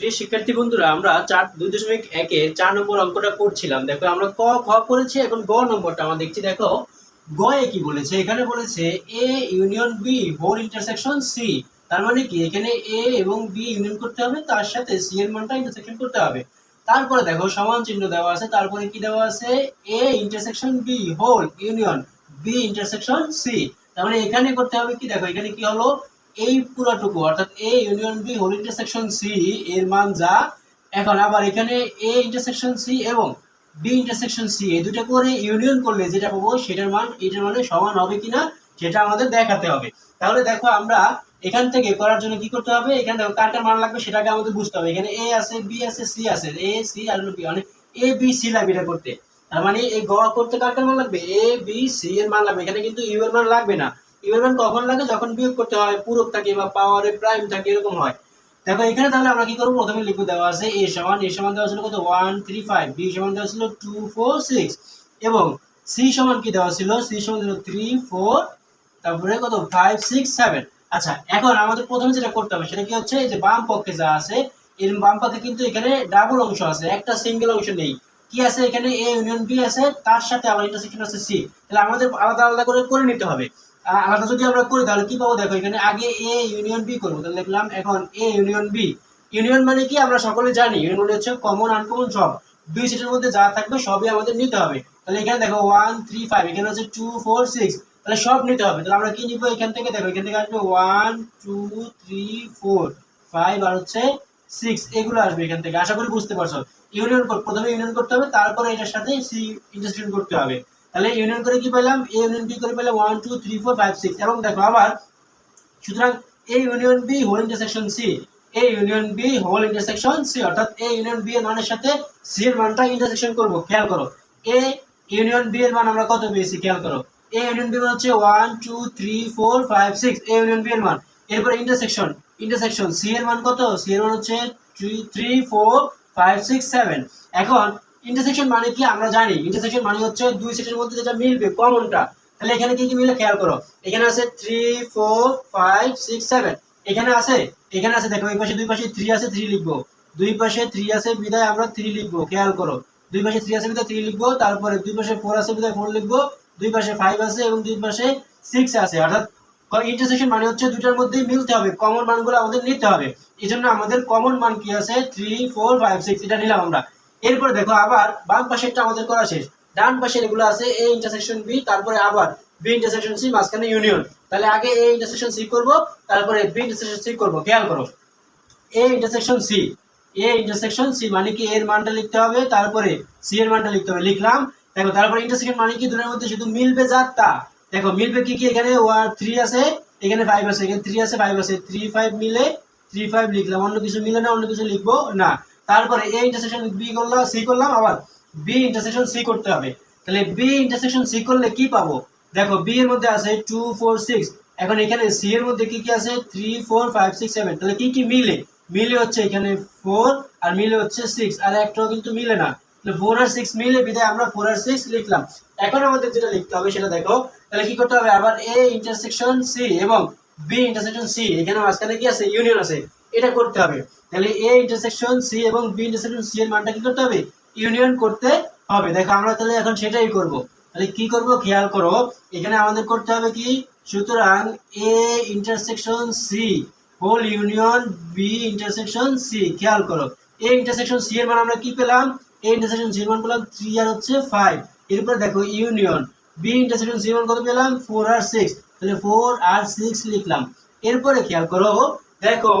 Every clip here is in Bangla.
প্রিয় শিক্ষার্থী বন্ধুরা, আমরা চার দুই দশমিক একে চার নম্বর অঙ্কটা করছিলাম। দেখো, আমরা ক খ করেছি, এখন গ নম্বরটা আমরা দেখছি। দেখো গয়ে কি বলেছে? এখানে বলেছে A union B whole intersection C. তার মানে কি? এখানে এ এবং বি ইউনিয়ন করতে হবে, তার সাথে সি এর মানটা ইন্টারসেকশন করতে হবে। তারপরে দেখো, সমান চিহ্ন দেওয়া আছে, তারপরে কি দেওয়া আছে? A intersection B whole union B intersection C. তার মানে এখানে করতে হবে কি? দেখো, এখানে কি হলো? এই পুরাটুকু, অর্থাৎ A union B whole intersection C এর মান যা। এখন আবার এখানে এ ইন্টারসেকশন সি এবং বি ইন্টারসেকশন সি এই দুটো করে ইউনিয়ন করলে যেটা পাবো সেটার মান, এটার মানে সমান হবে কিনা সেটা আমাদের দেখাতে হবে। তাহলে দেখো আমরা এখান থেকে করার জন্য কি করতে হবে? এখানে দেখো কার কার মান লাগবে সেটাকে আমাদের বুঝতে হবে। এখানে এ আছে বি আছে সি আছে। এ সি আর বি মানে এ বি সি লাগবে এটা করতে। তার মানে এই গ করতে কার কার মান লাগবে? এ বি সি এর মান লাগবে। এখানে কিন্তু ইউ এর মান লাগবে না। মান কখন লাগে যখন বিয়োগ করতে হয়, পূরক থাকে বা পাওয়ারে প্রাইম থাকে, এরকম হয়। দেখো, এখানে তাহলে আমরা কি করব? প্রথমে লিখে দেওয়া আছে এ সমান এ সমান দেওয়া ছিল কত? ওয়ান থ্রি ফাইভ বি সমান দেওয়া ছিল টু ফোর সিক্স এবং সি সমান কি দেওয়া ছিল? সি সমান ছিল থ্রি ফোর তারপরে কত? ফাইভ সিক্স সেভেন আচ্ছা এখন আমাদের প্রথমে যেটা করতে হবে, সেটা কি হচ্ছে? এই যে বাম পক্ষে যা আছে, এর বাম পক্ষে কিন্তু এখানে ডাবল অংশ আছে, একটা সিঙ্গেল অংশ নেই। কি আছে এখানে? এ ইউনিয়ন বি আছে, তার সাথে আবার ইন্টারসেকশন আছে সি তাহলে আমাদের আলাদা আলাদা করে করে নিতে হবে। আলাদা যদি আমরা করি, তাহলে কি পাবো? দেখো, এখানে আগে এ ইউনিয়ন বি করব। তাহলে লিখলাম এখন এ ইউনিয়ন বি ইউনিয়ন মানে কি? আমরা সকলে জানি। ইউনিয়ন মানে হচ্ছে কমন আনকমন সব। দুই সেটের মধ্যে যা থাকবে, সবই আমাদের নিতে হবে। তাহলে এখানে দেখো ওয়ান থ্রি ফাইভ এখানে হচ্ছে টু ফোর সিক্স তাহলে সব নিতে হবে। তাহলে আমরা কি নিবো এখান থেকে? দেখো, এখান থেকে আসবে one two three four five আর হচ্ছে সিক্স এগুলো আসবে এখান থেকে। আশা করি বুঝতে পারছ। ইউনিয়ন প্রথমে ইউনিয়ন করতে হবে, তারপরে এটার সাথে সি ইন্টারসেকশন করতে হবে। তাহলে ইউনিয়ন করে কি পেলাম? এ ইউনিয়ন বি করে পেলাম? One two three four five six এবং দেখো আবার, সুতরাং A union B whole intersection C A union B whole intersection C অর্থাৎ এ ইউনিয়ন বি এর মানের সাথে সি এর মানটা ইন্টারসেকশন করব। খেয়াল করো এ ইউনিয়ন বি এর মান আমরা কত পেয়েছি? খেয়াল করো এ ইউনিয়ন বি মান হচ্ছে one two three four five six A union B এর মান। এরপরে ইন্টারসেকশন ইন্টারসেকশন সি এর মান কত? সি এর মান হচ্ছে three four five six seven এখন ইন্টারসেকশন মানে কি আমরা জানি। ইন্টারসেকশন মানে হচ্ছে দুই সেটের মধ্যে যেটা মিলবে কমনটা তাহলে এখানে কি কি মিলে খেয়াল করো? এখানে আছে three four five six seven এখানে আছে? এখানে আছে, দেখো, এই পাশে দুই পাশে থ্রি আছে থ্রি লিখব। দুই পাশে থ্রি আছে বিদায় আমরা থ্রি লিখব, খেয়াল করো। দুই পাশে থ্রি আছে বিদায় থ্রি লিখব, তারপরে দুই পাশে ফোর আছে বিদায় ফোর লিখব, দুই পাশে ফাইভ আছে এবং দুই পাশে সিক্স আছে। অর্থাৎ ইন্টারসেকশন মানে হচ্ছে দুটার মধ্যেই মিলতে হবে কমন মানগুলো আমাদের নিতে হবে। এই জন্য আমাদের কমন মান কি আছে? থ্রি ফোর ফাইভ সিক্স এটা নিলাম আমরা। এরপরে দেখো আবার বাম পাশেরটা আমাদের করা শেষ। ডান পাশের এগুলো আছে এ ইন্টারসেকশন বি তারপরে আবার বি ইন্টারসেকশন সি মাঝখানে ইউনিয়ন তাহলে আগে এ ইন্টারসেকশন সি করব, তারপরে বি ইন্টারসেকশন সি করব। খেয়াল করো। A intersection C A intersection C মানে কি এর মানটা লিখতে হবে? তারপরে সি এর মানটা লিখতে হবে। লিখলাম। দেখো, তারপরে ইন্টারসেকশন মানে কি? দুটোর মধ্যে শুধু মিলবে যা তা। দেখো, মিলবে কি কি? এখানে ওয়ান থ্রি আছে, এখানে ফাইভ আছে, এখানে থ্রি আছে ফাইভ আছে। থ্রি ফাইভ মিলে থ্রি ফাইভ লিখলাম। অন্য কিছু মিলে না, অন্য কিছু লিখব না। তারপরে এ ইন্টারসেকশন বি করলাম সি করলাম, আবার বি ইন্টারসেকশন সি করতে হবে। তাহলে বি ইন্টারসেকশন সি করলে কি পাবো? দেখো বি এর মধ্যে আছে টু ফোর সিক্স এখন এখানে সি এর মধ্যে কি কি আছে? Three four five six seven তাহলে কি কি মিলে? মিলে হচ্ছে এখানে ফোর আর মিলে হচ্ছে সিক্স আর একটাও কিন্তু মিলে না। ফোর আর সিক্স মিলে বিদায় আমরা ফোর আর সিক্স লিখলাম। এখন আমাদের যেটা লিখতে হবে সেটা দেখো। তাহলে কি করতে হবে? আবার এ ইন্টারসেকশন সি এবং বি ইন্টারসেকশন সি এখানে মাঝখানে কি আছে? ইউনিয়ন আছে। এটা করতে হবে। তাহলে এ ইন্টারসেকশন সি এবং বি ইন্টারসেকশন সি এর মানটা কি করতে হবে? ইউনিয়ন করতে হবে। দেখো, আমরা তাহলে এখন সেটাই করব। তাহলে কি করব? খেয়াল করো, এখানে আমাদের করতে হবে কি? সুতরাং A intersection C whole union B intersection C খেয়াল করো এ ইন্টারসেকশন সি এর মান আমরা কি পেলাম? এ ইন্টারসেকশন সি এর মান পেলাম থ্রি আর হচ্ছে ফাইভ এরপর দেখো ইউনিয়ন বি ইন্টারসেকশন সি এর মান কত পেলাম? ফোর আর সিক্স তাহলে ফোর আর সিক্স লিখলাম। এরপরে খেয়াল করো দেখো,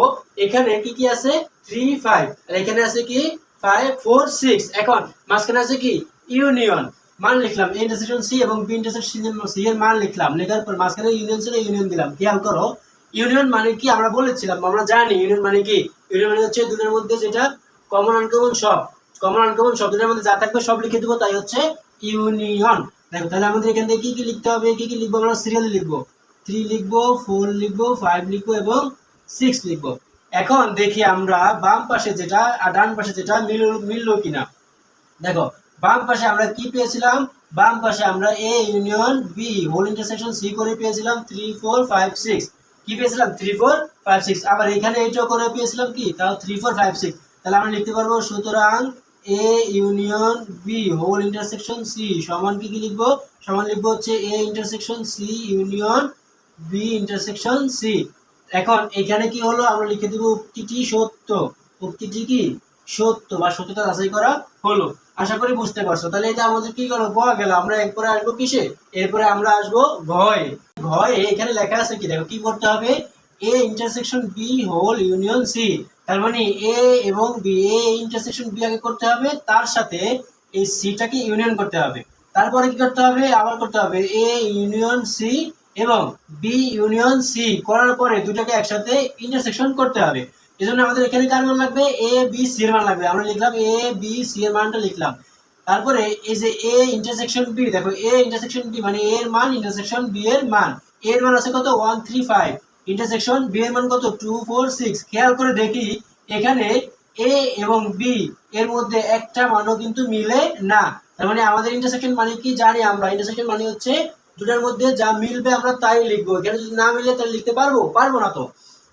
এখানে কি কি আছে? থ্রি ফাইভ আর এখানে আছে কি? ফাইভ ফোর সিক্স এখন, মাঝখানে আছে কি? ইউনিয়ন মান লিখলাম এ ইন্টারসেকশন সি এবং বি ইন্টারসেকশন সি এর মান লিখলাম। লেখার পর মাঝখানে ইউনিয়ন ছিল ইউনিয়ন দিলাম। খেয়াল করো ইউনিয়ন মানে কি? আমরা বলেছিলাম, আমরা জানি ইউনিয়ন মানে কি? ইউনিয়ন মানে হচ্ছে দুটোর মধ্যে যেটা কমন আনকমন সব। কমন আনকমন সব, দুটোর মধ্যে যা থাকবে সব লিখে দেবো, তাই হচ্ছে ইউনিয়ন দেখো, তাহলে আমাদের এখান থেকে কি কি লিখতে হবে? কি কি লিখব? আমরা সিরিয়াল লিখব। থ্রি লিখব ফোর লিখব ফাইভ লিখব এবং সিক্স লিখব। এখন দেখি আমরা বাম পাশে যেটা আর ডান পাশে যেটা মিল মিললো কিনা। দেখো, বাম পাশে আমরা কি পেয়েছিলাম? বাম পাশে আমরা A union B whole intersection C করে পেয়েছিলাম থ্রি ফোর ফাইভ সিক্স কি পেয়েছিলাম? থ্রি ফোর ফাইভ সিক্স আবার এখানে এইটাও করে পেয়েছিলাম কি? তাও থ্রি ফোর ফাইভ সিক্স তাহলে আমরা লিখতে পারব, সুতরাং A union B whole intersection C সমান কি কি লিখব? সমান লিখব হচ্ছে A intersection C union B intersection C এখন এখানে কি হলো? আমরা লিখে দেবো উক্তিটি সত্য। উক্তিটি কি? সত্য বা সত্যতা যাচাই করা হলো। আশা করি বুঝতে পারছ। তাহলে এটা আমাদের কি গেল? গ গেল। আমরা এরপরে আসব কিসে? এরপরে আমরা আসব ঘয়ে। ঘয়ে এখানে লেখা আছে কি? দেখো, কি করতে হবে? A intersection B whole union C তার মানে এ এবং বি এ ইন্টারসেকশন বি আগে করতে হবে। তার সাথে এই সিটাকে ইউনিয়ন করতে হবে। তারপরে কি করতে হবে? আবার করতে হবে। এ ইউনিয়ন সি এবং বি ইউনিয়ন সি করার পরে দুটাকে একসাথে ইন্টারসেকশন করতে হবে। এই জন্য আমাদের এখানে কার মান লাগবে এ বি সি এর মান লাগবে। আমরা লিখলাম এ বি সি এর মানটা লিখলাম। তারপরে এই যে এ ইন্টারসেকশন বি দেখো এ ইন্টারসেকশন বি মানে এর মান ইন্টারসেকশন বি এর মান। এর মান আছে কত? One three five intersection B এর মান কত? টু ফোর সিক্স খেয়াল করে দেখি, এখানে এ এবং বি এর মধ্যে একটা মানও কিন্তু মিলে না। তার মানে আমাদের ইন্টারসেকশন মানে কি জানি আমরা? ইন্টারসেকশন মানে হচ্ছে দুটার মধ্যে যা মিলবে আমরা তাই লিখব। এখানে যদি না মিলে তাহলে লিখতে পারব? পারব না তো।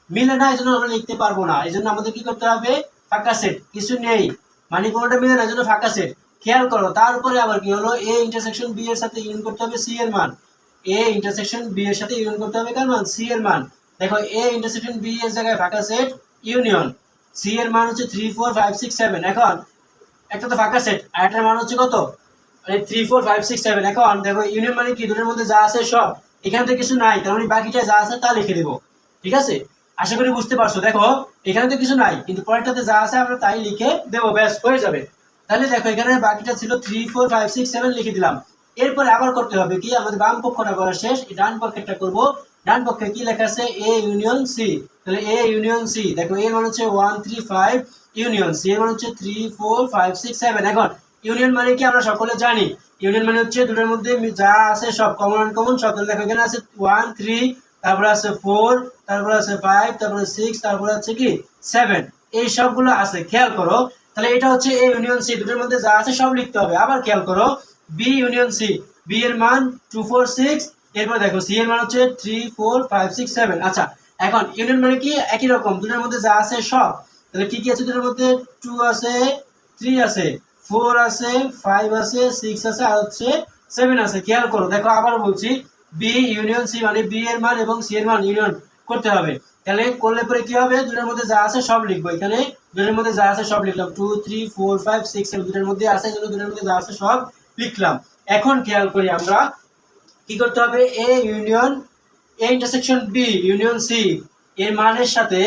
মিলে না এই জন্য আমরা লিখতে পারব না। এই জন্য আমাদের কি করতে হবে? ফাঁকা সেট। কিছু নেই। মানে কোনোটা মিলে না এই জন্য ফাঁকা সেট। খেয়াল করো, তারপরে আবার কি হলো? এ ইন্টারসেকশন বি এর সাথে ইউনিয়ন করতে হবে সি এর মান। এ ইন্টারসেকশন বি এর সাথে ইউনিয়ন করতে হবে কার মান? সি এর মান। দেখো এ ইন্টারসেকশন বি এর জায়গায় ফাঁকা সেট ইউনিয়ন সি এর মান হচ্ছে three four five six seven এখন, একটা তো ফাঁকা সেট, আর একটার মান হচ্ছে কত? মানে three four five six seven এখন দেখো ইউনিয়ন মানে কি? দুটোর মধ্যে যা আছে সব, এখানে তো কিছু নাই, তার মানে বাকিটা যা আছে তা লিখে দেবো। ঠিক আছে? আশা করি বুঝতে পারছ। দেখো, এখানে তো কিছু নাই, কিন্তু পরেরটাতে যা আছে আমরা তাই লিখে দেবো, ব্যাস, হয়ে যাবে। তাহলে দেখো, এখানে বাকিটা ছিল three four five six seven লিখে দিলাম। এরপরে আবার করতে হবে কি? আমাদের বাম পক্ষটা করা শেষ ডান পক্ষেরটা করব। ডান পক্ষে কি লেখা আছে? এ ইউনিয়ন সি তাহলে এ ইউনিয়ন সি দেখো এর মানে হচ্ছে one three five union C এর মানে হচ্ছে three four five six seven এখন ইউনিয়ন মানে কি আমরা সকলে জানি? ইউনিয়ন মানে হচ্ছে দুটোর মধ্যে যা আছে সব কমন আনকমন সকলে দেখো এখানে আছে ওয়ান থ্রি তারপরে আছে ফোর তারপরে আছে ফাইভ তারপরে সিক্স তারপরে আছে কি? সেভেন এই সবগুলো আছে, খেয়াল করো। তাহলে এটা হচ্ছে এ ইউনিয়ন সি দুটোর মধ্যে যা আছে সব লিখতে হবে। আবার খেয়াল করো বি ইউনিয়ন সি বি এর মান টু ফোর সিক্স এরপর দেখো সি এর মান হচ্ছে three four five six seven আচ্ছা এখন ইউনিয়ন মানে কি একই রকম? দুটোর মধ্যে যা আছে সব। তাহলে কি কি আছে দুটোর মধ্যে? টু আছে থ্রি আছে। ফোর আছে, ফাইভ আছে, সিক্স আছে, আর হচ্ছে সেভেন আছে। খেয়াল করো, দেখো আবার বলছি, বি ইউনিয়ন, সি মানে বি এর মান এবং সি এর মান ইউনিয়ন করতে হবে। তাহলে করলে পরে কি হবে? দুটোর মধ্যে যা আছে সব লিখব। এখানে দুটোর মধ্যে যা আছে সব লিখলাম। Two three four five six seven দুটোর মধ্যে আছে দুটোর মধ্যে যা আছে সব লিখলাম। এখন খেয়াল করি আমরা, কি করতে হবে? A union A intersection B union C এর মানের সাথে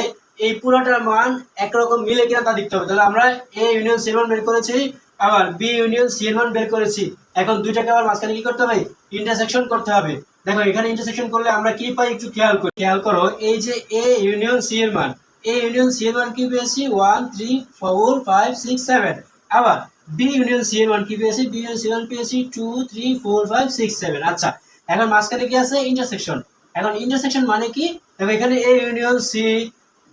এই পুরোটার মান একরকম মিলে কিনা তা দেখতে হবে। তাহলে আমরা এ ইউনিয়ন সি এর মান বের করেছি আবার বি ইউনিয়ন সি এর মান বের করেছি। এখন দুইটাকে আবার মাঝখানে কি করতে হবে? ইন্টারসেকশন করতে হবে। দেখো, এখানে ইন্টারসেকশন করলে আমরা কি পাই একটু খেয়াল করি। খেয়াল করো, এই যে এ ইউনিয়ন সি এর মান এ ইউনিয়ন সি এর মান কি পেয়েছি? One three four five six seven আবার বি ইউনিয়ন সি এর মান কি পেয়েছি? বি ইউনিয়ন সি এর মান পেয়েছি two three four five six seven আচ্ছা এখন মাঝখানে কি আছে? ইন্টারসেকশন এখন ইন্টারসেকশন মানে কি? দেখো, এখানে এ ইউনিয়ন সি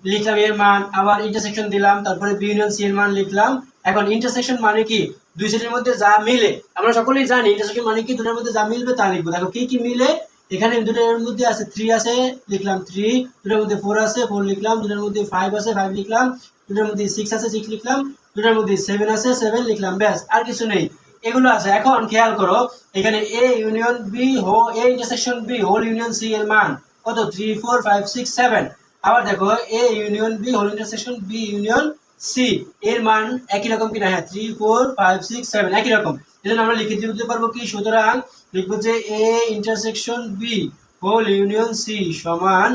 লিখলাম এর মান, আবার ইন্টারসেকশন দিলাম, তারপরে বি ইউনিয়ন সি এর মান লিখলাম। এখন ইন্টারসেকশন মানে কি? দুই সেটের মধ্যে যা মিলে, আমরা সকলেই জানি ইন্টারসেকশন মানে কি? দুটোর মধ্যে যা মিলবে তা লিখব। দেখো, কি কি মিলে? এখানে দুটোর মধ্যে আছে থ্রি আছে, লিখলাম থ্রি দুটোর মধ্যে ফোর আছে ফোর লিখলাম, দুটোর মধ্যে ফাইভ আছে ফাইভ লিখলাম, দুটোর মধ্যে সিক্স আছে সিক্স লিখলাম, দুটোর মধ্যে সেভেন আছে সেভেন লিখলাম, ব্যাস, আর কিছু নেই। এগুলো আছে। এখন খেয়াল করো, এখানে এ ইউনিয়ন বি হো A intersection B whole union C এর মান কত? Three four five six seven আবার দেখো A union B whole intersection B union C এর মান একই রকম কিনা? হ্যাঁ three four five six seven একই রকম। এই জন্য আমরা লিখে দিতে পারব কি? সুতরাং লিখব যে A intersection B whole union C সমান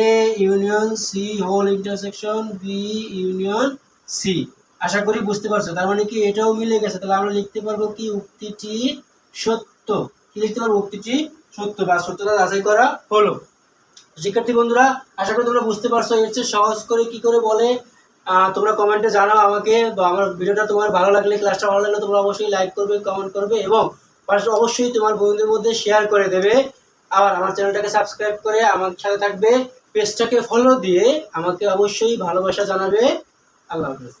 A union C whole intersection B union C আশা করি বুঝতে পারছ। তার মানে কি? এটাও মিলে গেছে। তাহলে আমরা লিখতে পারব কি? উক্তিটি সত্য। কি লিখতে পারব? উক্তিটি সত্য বা সত্যতা যাচাই করা হলো। শিক্ষার্থী বন্ধুরা, আশা করি তোমরা বুঝতে পারছ। এর চেয়ে সহজ করে কি করে বলে? তোমরা কমেন্টে জানাও আমাকে। বা আমার ভিডিওটা তোমার ভালো লাগলে ক্লাসটা ভালো লাগলে তোমরা অবশ্যই লাইক করবে কমেন্ট করবে এবং পাশে অবশ্যই তোমার বন্ধুদের মধ্যে শেয়ার করে দেবে। আবার আমার চ্যানেলটাকে সাবস্ক্রাইব করে আমার সাথে থাকবে। পেজটাকে ফলো দিয়ে আমাকে অবশ্যই ভালোবাসা জানাবে। আল্লাহ হাফেজ।